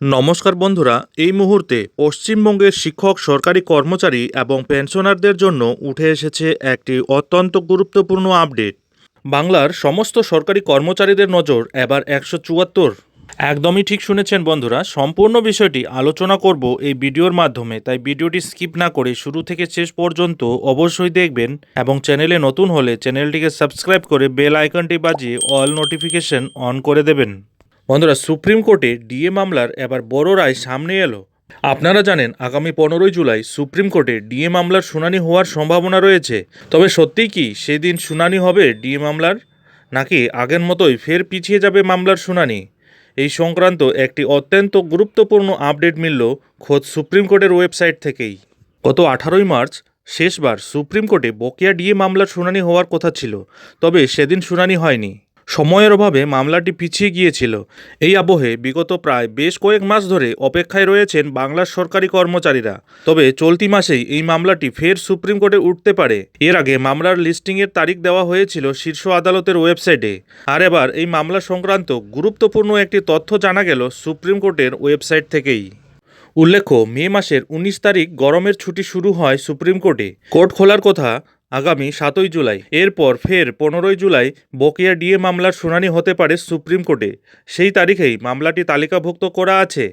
নমস্কার বন্ধুরা, এই মুহূর্তে পশ্চিমবঙ্গের শিক্ষক, সরকারি কর্মচারী এবং পেনশনারদের জন্য উঠে এসেছে একটি অত্যন্ত গুরুত্বপূর্ণ আপডেট। বাংলার সমস্ত সরকারি কর্মচারীদের নজর এবার একশো চুয়াত্তর। একদমই ঠিক শুনেছেন বন্ধুরা, সম্পূর্ণ বিষয়টি আলোচনা করব এই ভিডিওর মাধ্যমে, তাই ভিডিওটি স্কিপ না করে শুরু থেকে শেষ পর্যন্ত অবশ্যই দেখবেন এবং চ্যানেলে নতুন হলে চ্যানেলটিকে সাবস্ক্রাইব করে বেল আইকনটি বাজিয়ে অল নোটিফিকেশন অন করে দেবেন। বন্ধুরা, সুপ্রিম কোর্টে ডিএ মামলার এবার বড় রায় সামনে এলো। আপনারা জানেন, আগামী পনেরোই জুলাই সুপ্রিম কোর্টে ডিএ মামলার শুনানি হওয়ার সম্ভাবনা রয়েছে। তবে সত্যিই কি সেদিন শুনানি হবে ডিএ মামলার, নাকি আগের মতোই ফের পিছিয়ে যাবে মামলার শুনানি? এই সংক্রান্ত একটি অত্যন্ত গুরুত্বপূর্ণ আপডেট মিলল খোদ সুপ্রিম কোর্টের ওয়েবসাইট থেকেই। গত আঠারোই মার্চ শেষবার সুপ্রিম কোর্টে বকেয়া ডিএ মামলার শুনানি হওয়ার কথা ছিল, তবে সেদিন শুনানি হয়নি। সময়ের অভাবে মামলাটি পিছিয়ে গিয়েছিল। এই আবহে বিগত প্রায় বেশ কয়েক মাস ধরে অপেক্ষায় রয়েছেন বাংলার সরকারি কর্মচারীরা। তবে চলতি মাসেই এই মামলাটি ফের সুপ্রিম কোর্টে উঠতে পারে। এর আগে মামলার লিস্টিংয়ের তারিখ দেওয়া হয়েছিল শীর্ষ আদালতের ওয়েবসাইটে। আর এবার এই মামলা সংক্রান্ত গুরুত্বপূর্ণ একটি তথ্য জানা গেল সুপ্রিম কোর্টের ওয়েবসাইট থেকেই। উল্লেখ্য, মে মাসের উনিশ তারিখ গরমের ছুটি শুরু হয় সুপ্রিম কোর্টে। কোর্ট খোলার কথা আগামী সাতই জুলাই। এরপর ফের পনেরোই জুলাই বকেয়া ডিএ মামলার শুনানি হতে পারে সুপ্রিম কোর্টে। সেই তারিখেই মামলাটি তালিকাভুক্ত করা আছে।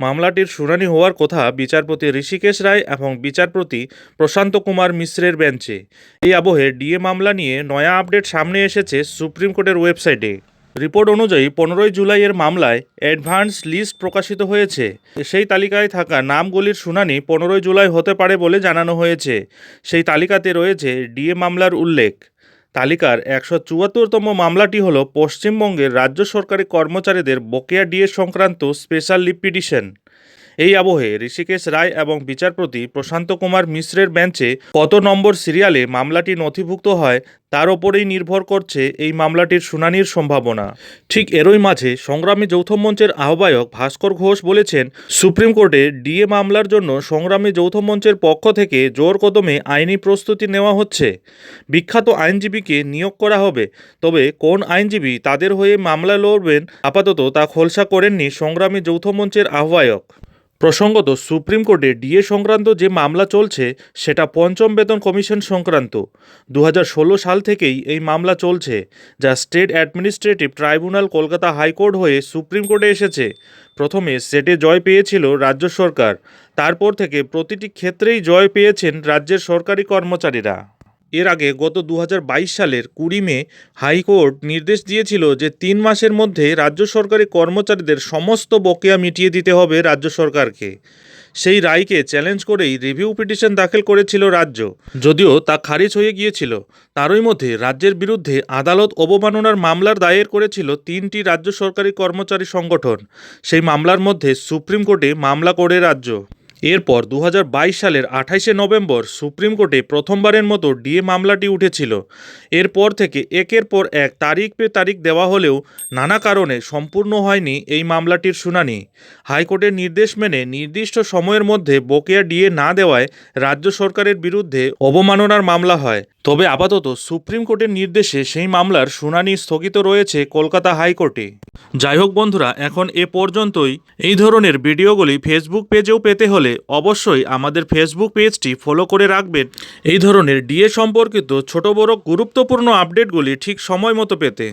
মামলাটির শুনানি হওয়ার কথা বিচারপতি ঋষিকেশ রায় এবং বিচারপতি প্রশান্ত কুমার মিশ্রের বেঞ্চে। এই আবহে ডিএ মামলা নিয়ে নয়া আপডেট সামনে এসেছে সুপ্রিম কোর্টের ওয়েবসাইটে। রিপোর্ট অনুযায়ী পনেরোই জুলাইয়ের মামলায় অ্যাডভান্স লিস্ট প্রকাশিত হয়েছে। সেই তালিকায় থাকা নামগুলির শুনানি পনেরোই জুলাই হতে পারে বলে জানানো হয়েছে। সেই তালিকাতে রয়েছে ডিএ মামলার উল্লেখ। তালিকার একশো চুয়াত্তরতম মামলাটি হল পশ্চিমবঙ্গের রাজ্য সরকারি কর্মচারীদের বকেয়া ডিএ সংক্রান্ত স্পেশাল লিভ এই আবহে ঋষিকেশ রায় এবং বিচারপতি প্রশান্ত কুমার মিশ্রের বেঞ্চে কত নম্বর সিরিয়ালে মামলাটি নথিভুক্ত হয়, তার ওপরেই নির্ভর করছে এই মামলাটির শুনানির সম্ভাবনা। ঠিক এরই মাঝে সংগ্রামী যৌথ মঞ্চের আহ্বায়ক ভাস্কর ঘোষ বলেছেন, সুপ্রিম কোর্টে ডিএ মামলার জন্য সংগ্রামী যৌথ মঞ্চের পক্ষ থেকে জোর কদমে আইনি প্রস্তুতি নেওয়া হচ্ছে। বিখ্যাত আইনজীবীকে নিয়োগ করা হবে, তবে কোন আইনজীবী তাদের হয়ে মামলা লড়বেন আপাতত তা খোলসা করেননি সংগ্রামী যৌথ মঞ্চের আহ্বায়ক। প্রসঙ্গত, সুপ্রিম কোর্টে ডিএ সংক্রান্ত যে মামলা চলছে, সেটা পঞ্চম বেতন কমিশন সংক্রান্ত। দু হাজার ষোলো সাল থেকেই এই মামলা চলছে, যা state administrative tribunal Kolkata high court হয়ে সুপ্রিম কোর্টে এসেছে। প্রথমে সেটে জয় পেয়েছিল রাজ্য সরকার, তারপর থেকে প্রতিটি ক্ষেত্রেই জয় পেয়েছেন রাজ্যের সরকারি কর্মচারীরা। এর আগে গত দু হাজার বাইশ সালের কুড়ি মে হাইকোর্ট নির্দেশ দিয়েছিল যে তিন মাসের মধ্যে রাজ্য সরকারি কর্মচারীদের সমস্ত বকেয়া মিটিয়ে দিতে হবে রাজ্য সরকারকে। সেই রায়কে চ্যালেঞ্জ করেই রিভিউ পিটিশন দাখিল করেছিল রাজ্য। যদিও তা খারিজ হয়ে গিয়েছিল, তারই মধ্যে রাজ্যের বিরুদ্ধে আদালত অবমাননার মামলার দায়ের করেছিল তিনটি রাজ্য সরকারি কর্মচারী সংগঠন। সেই মামলার মধ্যে সুপ্রিম কোর্টে মামলা করে রাজ্য। এরপর দু হাজার বাইশ সালের আঠাইশে নভেম্বর সুপ্রিম কোর্টে প্রথমবারের মতো ডিএ মামলাটি উঠেছিল। এরপর থেকে একের পর এক তারিখ পে তারিখ দেওয়া হলেও নানা কারণে সম্পূর্ণ হয়নি এই মামলাটির শুনানি। হাইকোর্টের নির্দেশ মেনে নির্দিষ্ট সময়ের মধ্যে বকেয়া ডিএ না দেওয়ায় রাজ্য সরকারের বিরুদ্ধে অবমাননার মামলা হয়। তবে আপাতত সুপ্রিম কোর্টের নির্দেশে সেই মামলার শুনানি স্থগিত রয়েছে কলকাতা হাইকোর্টে। যাই হোক বন্ধুরা, এখন এ পর্যন্তই। এই ধরনের ভিডিওগুলি ফেসবুক পেজেও পেতে হলে অবশ্যই আমাদের ফেসবুক পেজটি ফলো করে রাখবেন। এই ধরনের ডিএ সম্পর্কিত ছোট বড় গুরুত্বপূর্ণ আপডেটগুলি ঠিক সময় মতো পেতে।